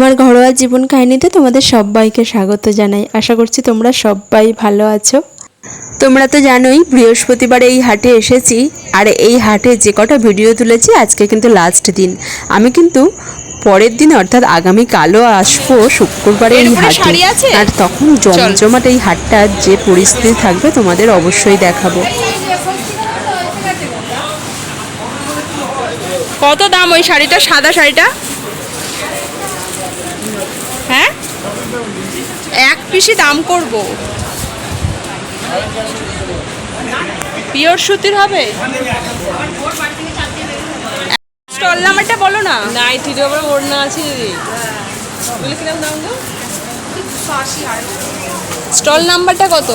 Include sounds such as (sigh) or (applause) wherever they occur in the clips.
আমার ঘরোয়া জীবন কাহিনীতে তোমাদের সবাইকে স্বাগত জানাই। আশা করছি তোমরা সবাই ভালো আছো। তোমরা তো জানোই বৃহস্পতিবার এই হাটে এসেছি। আর এই হাটে যে কটা ভিডিও তুলেছি আজকে কিন্তু লাস্ট দিন। আমি কিন্তু পরের দিন অর্থাৎ আগামী কালও আসব শুক্রবারে এই হাটে। আর তখন জমজমাট এই হাটটার যে পরিস্থিতি থাকবে তোমাদের অবশ্যই দেখাবো। কত দাম ওই শাড়িটা সাদা শাড়িটা হ্যাঁ এক পিসি দাম করব। পিওর সুতির হবে? স্টল নাম্বারটা বলো না। নাইটির ওপরে ওড়না আছে দিদি। বলে কিরম দাম গো? স্টল নাম্বারটা কত?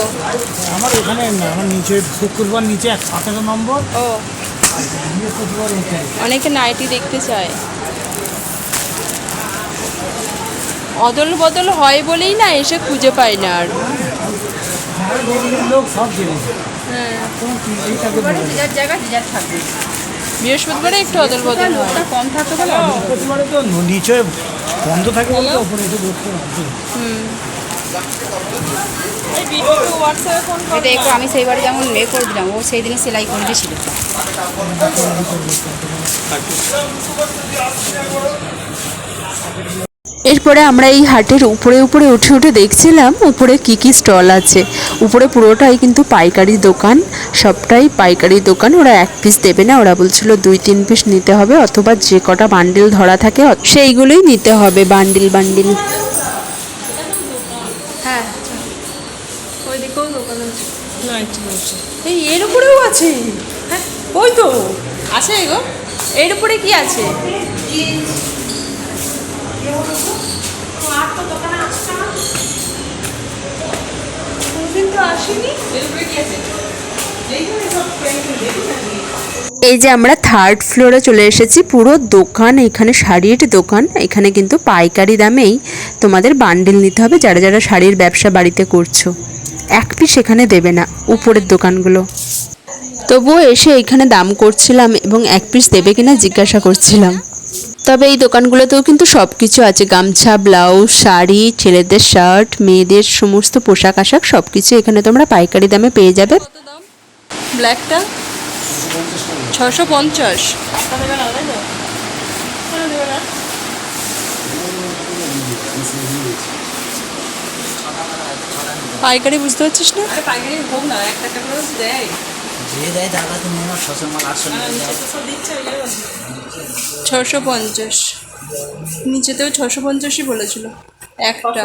আমার এখানে না আমার নিচে শুক্রবার নিচে এক সতেরো নম্বর। ও। অনেকে নাইটি দেখতে চায়। অদল বদল হয় বলেই না এসে খুঁজে পায় না আর। বৃহস্পতিবারে একটু অদল বদল হয়। বৃহস্পতিবারে তো নিচে বন্ধ থাকে বলে ওপরে এসে দেখতে পাচ্ছি এটা একটু আমি সেইবার যেমন এ করে দিলাম ও সেই দিনে সেলাই করে দিয়েছিল। এরপরে আমরা এই হাটের উপরে উপরে উঠে উঠে দেখছিলাম উপরে কি কি স্টল আছে। উপরে পুরোটাই কিন্তু পাইকারি দোকান সবটাই পাইকারি দোকান। ওরা এক পিস দেবে না ওরা বলছিল দুই তিন পিস নিতে হবে অথবা যে কটা বান্ডিল ধরা থাকে সেইগুলোই নিতে হবে বান্ডিল বান্ডিল হ্যাঁ ওই দিকেও দোকান আছে। এই এর উপরেও আছে? হ্যাঁ। ওই তো। আছে গো। এর উপরে কি আছে? এই যে আমরা থার্ড ফ্লোরে চলে এসেছি, পুরো দোকান, এখানে শাড়ির দোকান, এখানে কিন্তু পাইকারি দামেই তোমাদের বান্ডিল নিতে হবে, যারা যারা শাড়ির ব্যবসা বাড়িতে করছ। এক পিস এখানে দেবে না, উপরের দোকানগুলো। তবুও এসে এখানে দাম করছিলাম এবং এক পিস দেবে কিনা জিজ্ঞাসা করছিলাম। তবে এই দোকানগুলোতেও কিন্তু সব কিছু আছে। গামছা ব্লাউজ শাড়ি ছেলেদের শার্ট মেয়েদের সমস্ত পোশাক আশাক সব কিছু এখানে তোমরা পাইকারি দামে পেয়ে যাবে। ব্ল্যাকটা? ছশো পঞ্চাশ। তো পাইকারি বুঝতে পারছিস না? পাইকারি হোক না এক টাকা করে দেয়। যে দেয় দাদা তুমি আমার শ্বশুর মাল আটশো তো সব দিচ্ছে। ছশো পঞ্চাশ। নিচেতেও ছশো পঞ্চাশই বলেছিল। একটা।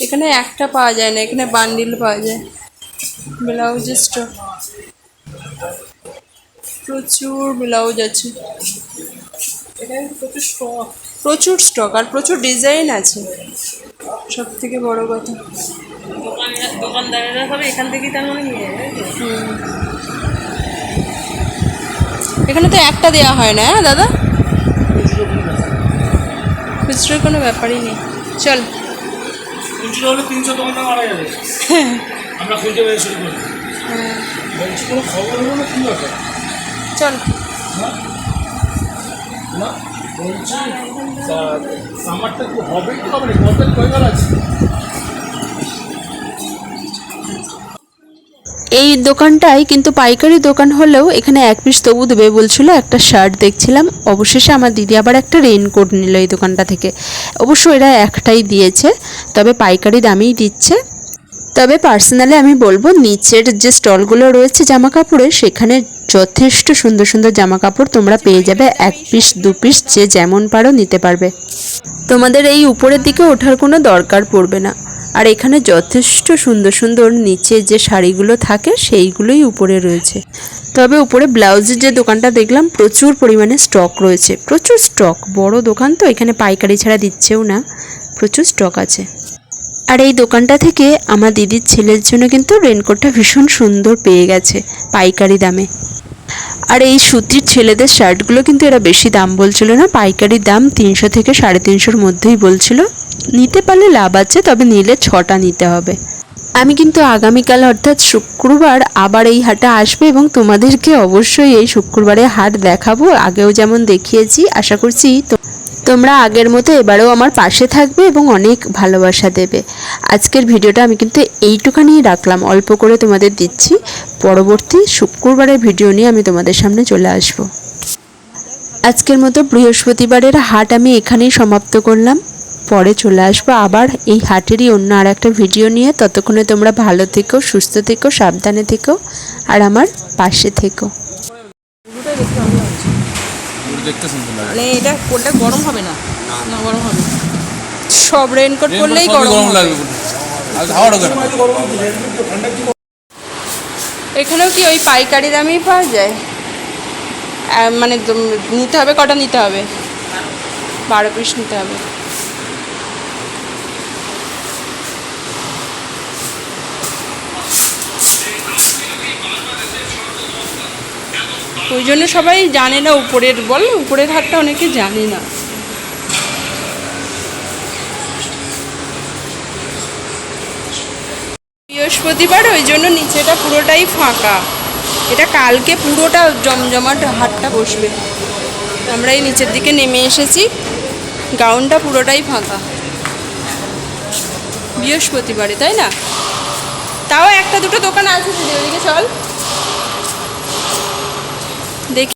এখানে একটা পাওয়া যায় না, এখানে বান্ডিল পাওয়া যায়। ব্লাউজের স্টক প্রচুর ব্লাউজ আছে। এখানে প্রচুর স্টক প্রচুর স্টক আর প্রচুর ডিজাইন আছে। সব থেকে বড় কথা। দোকান দোকানদারেরা সব এখান থেকেই তার মানে নিয়ে। নেয় এখানে তো একটা দেওয়া হয় না হ্যাঁ দাদা? খুচরোর কোনো ব্যাপারই নেই। চল। তিনশো হলে তিনশো দোকানটা মারা যাবে। (laughs) আমরা খুঁজে বের শুরু করি বলছি কোনো খবর হলো না কি ব্যাপার? চল। না বলছি সামারটা হবে না কত আছে এই দোকানটাই কিন্তু পাইকারি দোকান হলেও এখানে এক পিস তবু দেবে বলছিল, একটা শার্ট দেখছিলাম। অবশেষে আমার দিদি আবার একটা রেইনকোট নিল এই দোকানটা থেকে। অবশ্য এরা একটাই দিয়েছে, তবে পাইকারি দামেই দিচ্ছে। তবে পার্সোনালি আমি বলব নিচের যে স্টলগুলো রয়েছে জামা কাপড়ের সেখানে যথেষ্ট সুন্দর সুন্দর জামা কাপড় তোমরা পেয়ে যাবে। এক পিস দু পিস যে যেমন পারো নিতে পারবে। তোমাদের এই উপরের দিকে ওঠার কোনো দরকার পড়বে না। আর এখানে যথেষ্ট সুন্দর সুন্দর নিচে যে শাড়িগুলো থাকে, সেইগুলোই উপরে রয়েছে। তবে উপরে ব্লাউজের যে দোকানটা দেখলাম, প্রচুর পরিমাণে স্টক রয়েছে। প্রচুর স্টক বড় দোকান তো, এখানে পাইকারি ছাড়া দিচ্ছেও না। প্রচুর স্টক আছে। আর এই দোকানটা থেকে আমার দিদির ছেলের জন্য কিন্তু রেনকোটটা ভীষণ সুন্দর পেয়ে গেছে, পাইকারি দামে। আর এই সুতির ছেলেদের শার্টগুলো কিন্তু এরা বেশি দাম বলছিল না, পাইকারি দাম তিনশো থেকে সাড়ে তিনশোর মধ্যেই বলছিল। নিতে পারলে লাভ আছে, তবে নিলে ছটা নিতে হবে। আমি কিন্তু আগামীকাল অর্থাৎ শুক্রবার আবার এই হাটে আসবে এবং তোমাদেরকে অবশ্যই এই শুক্রবারে হাট দেখাবো। আগেও যেমন দেখিয়েছি, আশা করছি তোমরা আগের মতো এবারেও আমার পাশে থাকবে এবং অনেক ভালোবাসা দেবে। আজকের ভিডিওটা আমি কিন্তু এইটুখানি রাখলাম। অল্প করে তোমাদের দিচ্ছি। পরবর্তী শুক্রবারের ভিডিও নিয়ে আমি তোমাদের সামনে চলে আসব। আজকের মতো বৃহস্পতিবারের হাট আমি এখানেই সমাপ্ত করলাম। পরে চলে আসব আবার এই হাটেরই অন্য আর একটা ভিডিও নিয়ে। ততক্ষণে তোমরা ভালো থেকো, সুস্থ থেকো, সাবধানে থেকো, আর আমার পাশে থেকো। দেখতে সুন্দর লাগে মানে এটা কোনটা গরম হবে না? না। গরম হবে। সব রেনকোট পরলেই গরম লাগবে আর হাওয়া ঢোকে এখানেও কি ওই পাইকারি দামেই পাওয়া যায়? মানে নিতে হবে কটা নিতে হবে? বারো পিস নিতে হবে। ওই জন্য সবাই জানে না উপরের বল, উপরের হাটটা অনেকে জানে না। বৃহস্পতিবার, ওই জন্য নিচেটা পুরোটাই ফাঁকা। এটা কালকে পুরোটা জমজমাট হাটটা বসবে। আমরা এই নিচের দিকে নেমে এসেছি। গাউনটা পুরোটাই ফাঁকা। বৃহস্পতিবারে, তাই না? তাও একটা দুটো দোকান আছে দিদি, ওদিকে চল। দেখি